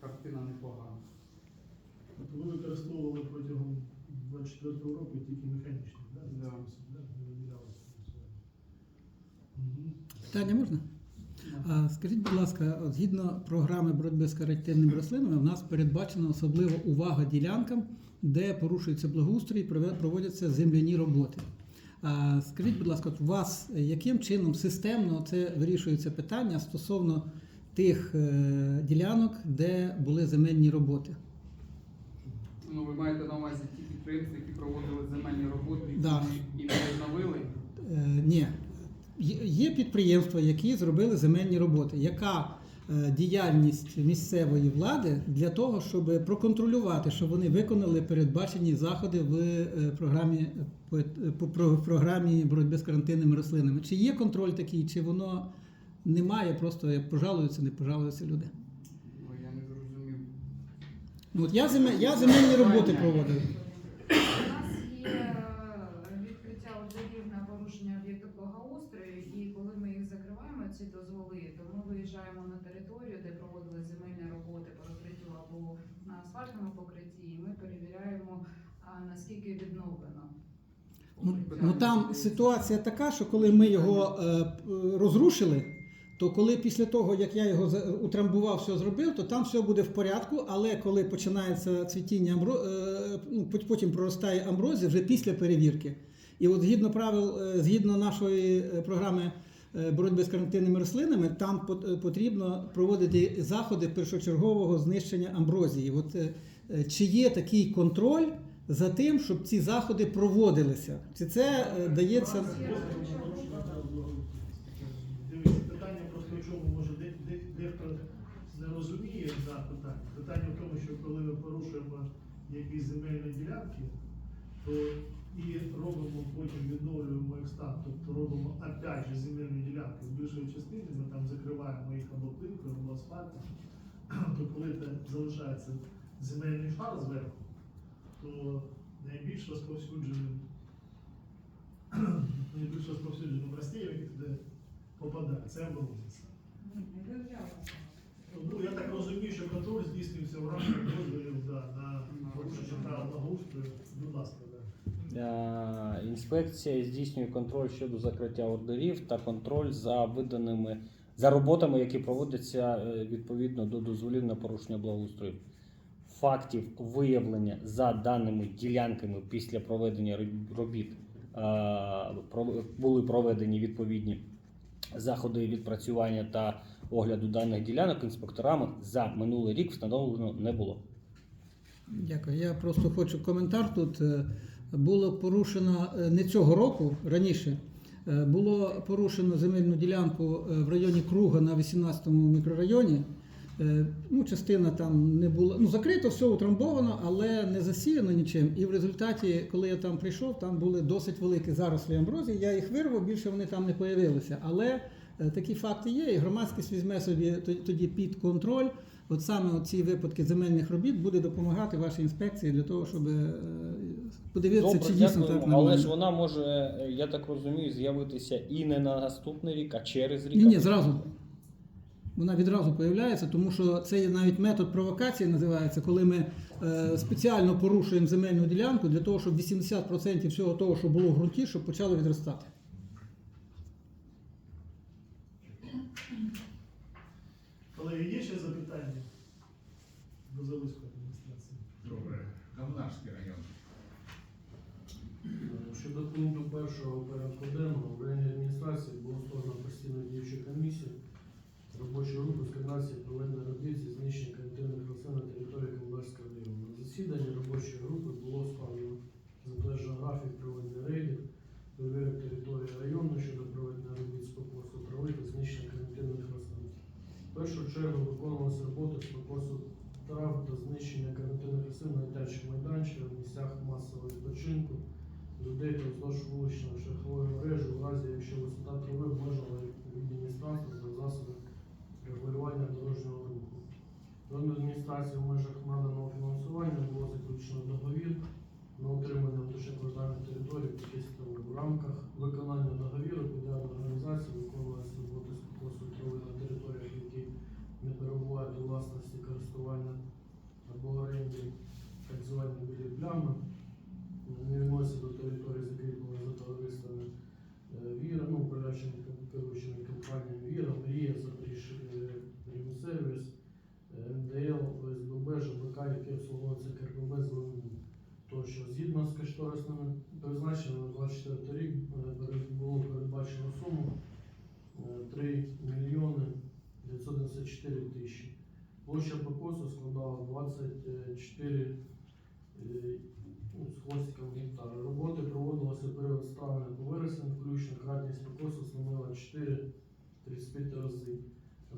картина непогана. Тобто ви використовували протягом 24 року тільки механічні, да? Да. Да. Питання можна? А, скажіть, будь ласка, згідно програми боротьби з карантинними рослинами, в нас передбачена особлива увага ділянкам, де порушується благоустрій, проводяться земляні роботи. А, скажіть, будь ласка, от у вас е, яким чином системно це вирішується питання стосовно тих е, ділянок, де були земельні роботи? Ну, ви маєте на увазі ті підприємства, які проводили земельні роботи Да. і не відновили. Е, ні. Є- підприємства, які зробили земельні роботи. Яка е, діяльність місцевої влади для того, щоб проконтролювати, щоб вони виконали передбачені заходи в е, програмі по, програмі боротьби з карантинними рослинами? Чи є контроль такий, чи воно немає, просто як пожалуються, не пожалуються люди? Ну, я не зрозумів. Ну, от я, земель, я земельні роботи проводив. У нас є е, відкриття ордерів на порушення об'єкту благоустрою, і коли ми їх закриваємо, ці дозволи, то ми виїжджаємо на територію, де проводили земельні роботи по розкриттю або на асфальтному покритті, і ми перевіряємо, а, наскільки відновлено. Ну, ну там ситуація така, що коли ми його е, розрушили, то коли після того, як я його утрамбував, все зробив, то там все буде в порядку. Але коли починається цвітіння амбро, е, ну, потім проростає амброзія вже після перевірки. І от згідно правил, е, згідно нашої е, програми боротьби з карантинними рослинами, там пот- потрібно проводити заходи першочергового знищення амброзії. От чи є такий контроль за тим, щоб ці заходи проводилися? Чи це дається? Дивіться, питання просто в чому може де- де- дехто не да, питання. Питання в тому, що коли ми порушуємо якісь земельні ділянки, то і робимо потім відновлюємо їх стан, тобто робимо опять же земельні ділянки з більшої частини, ми там закриваємо їх або плиткою, або асфальтом, то коли залишається земельний шар зверху, то найбільш розповсюдженим найбільш розповсюдженим растінням, яке туди попадає, це амброзис. Ну, я так розумію, що контроль здійснюється в рамках дозволів да, на порушення правил благоустрою. Будь ласка. Е, Інспекція здійснює контроль щодо закриття ордерів та контроль за виданими за роботами, які проводяться е, відповідно до дозволів на порушення благоустрою. Фактів виявлення за даними ділянками після проведення робіт е, про- були проведені відповідні заходи відпрацювання та огляду даних ділянок інспекторами за минулий рік встановлено не було. Дякую. Я просто хочу коментар тут. Е, Було порушено е, не цього року, раніше. е, Було порушено земельну ділянку в районі Круга на 18-му мікрорайоні. Е, Ну, частина там не була. Ну, закрито, все утрамбовано, але не засіяно нічим. І в результаті, коли я там прийшов, там були досить великі зарослі амброзії. Я їх вирвав, більше вони там не появилися. Але е, такі факти є, і громадськість візьме собі тоді під контроль. От саме ці випадки земельних робіт буде допомагати вашій інспекції для того, щоб е, подивитися, Добре, чи дійсно так але ж вона може, я так розумію, з'явитися і не на наступний рік, а через рік. Ні, ні, зразу. Вона відразу появляється, тому що це є навіть метод провокації називається, коли ми е, спеціально порушуємо земельну ділянку для того, щоб 80% всього того, що було в ґрунті, щоб почало відростати. Колеги, є ще запитання до Залузької адміністрації? Добре. Комунарський район. Щодо пункту першого порядку денного в районній адміністрації було створено постійну діючу комісію робочої групи з координації проведення робіт знищення карантинних рослин на території Комунарського району. На засіданні робочої групи було складено затверджено графік проведення рейдів, перевірок території району щодо проведення робіт з покосу трави та знищення карантинних рослин. В першу чергу виконувалися роботи з покосу трав та знищення карантинних рослин на дитячих майданчиках, в місцях масового відпочинку, людей та вздовж вуличної шляхової мережі, в разі якщо висота трави обмежила відповідність транспорту та засоби регулювання дорожнього руху. До адміністрації в межах наданого фінансування було заключено договір на отримання внутрішньоквартальних територій під В рамках виконання договіру підрядна організація виконує роботи з покосу трави на територіях, які не перебувають у власності користування кошторисними призначеннями на 24 рік е, було передбачено суму е, 3 мільйони 994 тисячі. Площа покосу складала 24 е, ну, з хвостиком гектара. Роботи проводилися період з травня по вересень, включно кратність покосу становила 4,35 рази.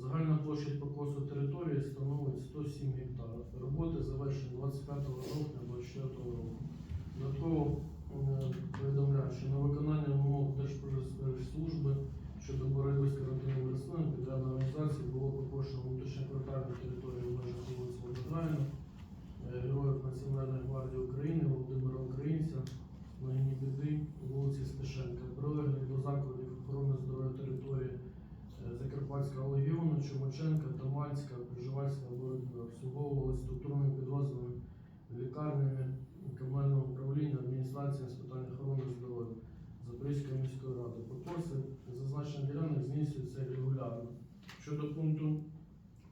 Загальна площа покосу території становить 107 гектарів. Роботи завершені 25 жовтня 2024 року. Додатково е, повідомляю, що на виконання вимог Держпродспоживслужби здійснюються. Щодо пункту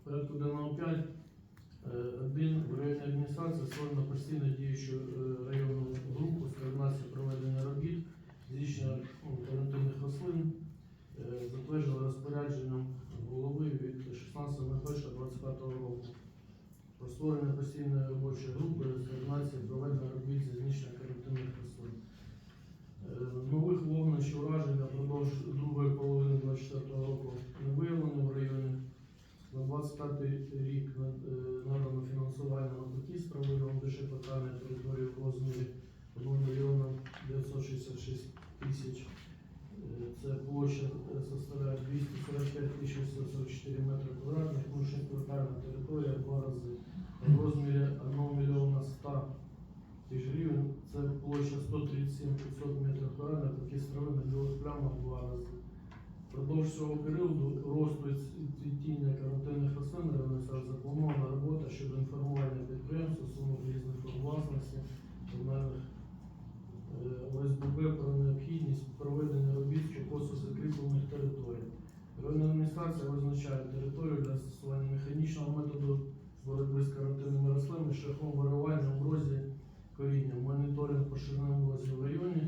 порядку денного 5, е, один в районній адміністрації створено постійно діючу е, районну групу з координації проведення робіт, здійснення ну, карантинних рослин, е, затверджено розпорядженням голови від 16.01.25 року про створення постійної робочої групи з координації проведення робіт зі знищення карантинних рослин. Нових вогнищ ураження продовж другої половини 24 року не виявлено в районі. На 25 рік на- е, надано фінансування на Бакістра виявом дешепотальної території в розмірі 1 мільйона 966 тисяч. Е, Це площа е, составляє 245 тисяч 844 метри квадратних, внутрішньоквартальна територія в два рази. В розмірі 1 мільйона 100 тисяч гривень. Це площа 137 500 метрів квадратних, такі страви на прямо в два рази. Продовж цього періоду росту і цвітіння карантинних рослин РНСР запланована робота щодо інформування підприємств, сумок різних форм власності, комунальних е, ОСББ про необхідність проведення робіт з покосу закріплених територій. Районна адміністрація визначає територію для застосування механічного методу боротьби з карантинними рослинами шляхом виривання амброзії коріння, моніторинг поширеності в районі,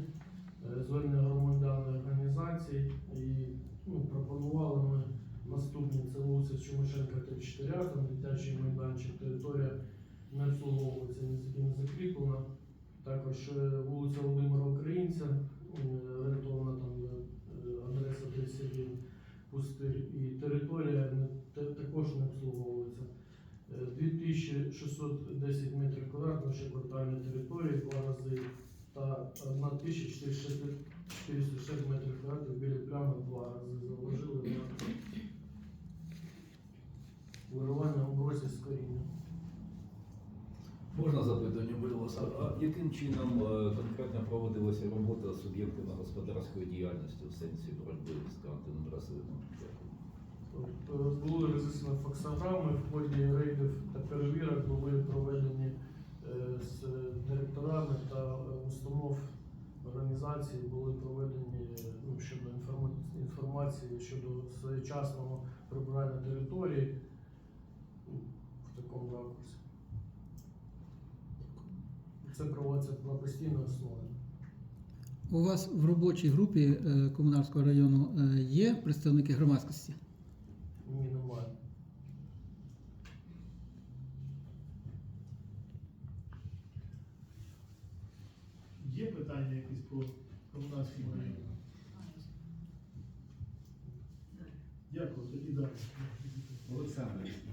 е, звернення громадян і організацій і ну, пропонували ми наступні це вулиця Чумаченка 34, там дитячий майданчик, територія не ні не закріплена. Також е, вулиця Володимира Українця, е, орієнтована там е, адреса 31 пустир, і територія також не обслуговується. Е, 2610 метрів квадратних ще квартальної території, два рази та 1460 метрів квадратних біля плями два рази заложили на вирування амброзії з коріння. Можна запитання, будь ласка, а яким чином е, конкретно проводилася робота суб'єктами господарської діяльності в сенсі боротьби з карантинним рослинами? Тобто були розіслані факсограми в ході рейдів та перевірок були проведені е, з директорами та установ організації були проведені ну, щодо інформа- інформації щодо своєчасного прибирання території ну, в такому ракурсі. Це проводиться на постійній основі. У вас в робочій групі е, Комунарського району е, є представники громадськості? Ні, немає. Є питання якісь по комунальському району? Дякую, тоді далі. Олександр.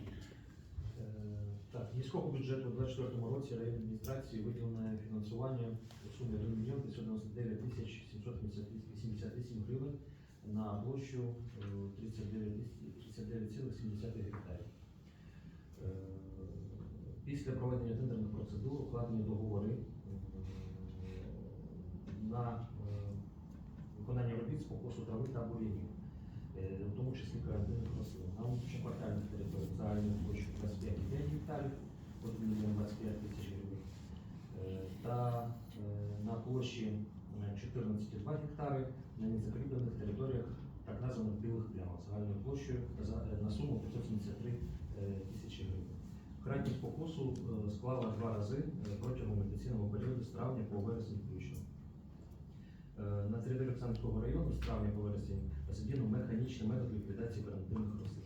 Е, міського бюджету у 2024 році районній адміністрації виділене фінансування у сумі 1 мільйон 599 тисяч 788 гривень на площу е, 39 39,7 гектарів. Е, Після проведення тендерних процедур укладені договори е, на е, виконання робіт з покосу трави та бур'янів е, в тому числі карантинних рослин. На внутрішньоквартальних територіях загальною площею 25,5 гектарів, 1 мільйон 25 тисяч гривень. Е, Та е, на площі е, 14,2 гектари на незакріплених територіях так названих білих плямах загальною площею е, на суму 573 е, тисячі гривень. Кратність покусу е, склала два рази е, протягом вегетаційного періоду з травня по вересень включно. Е, На території Олександрівського району з травня по вересень задіяно механічний метод ліквідації карантинних рослин.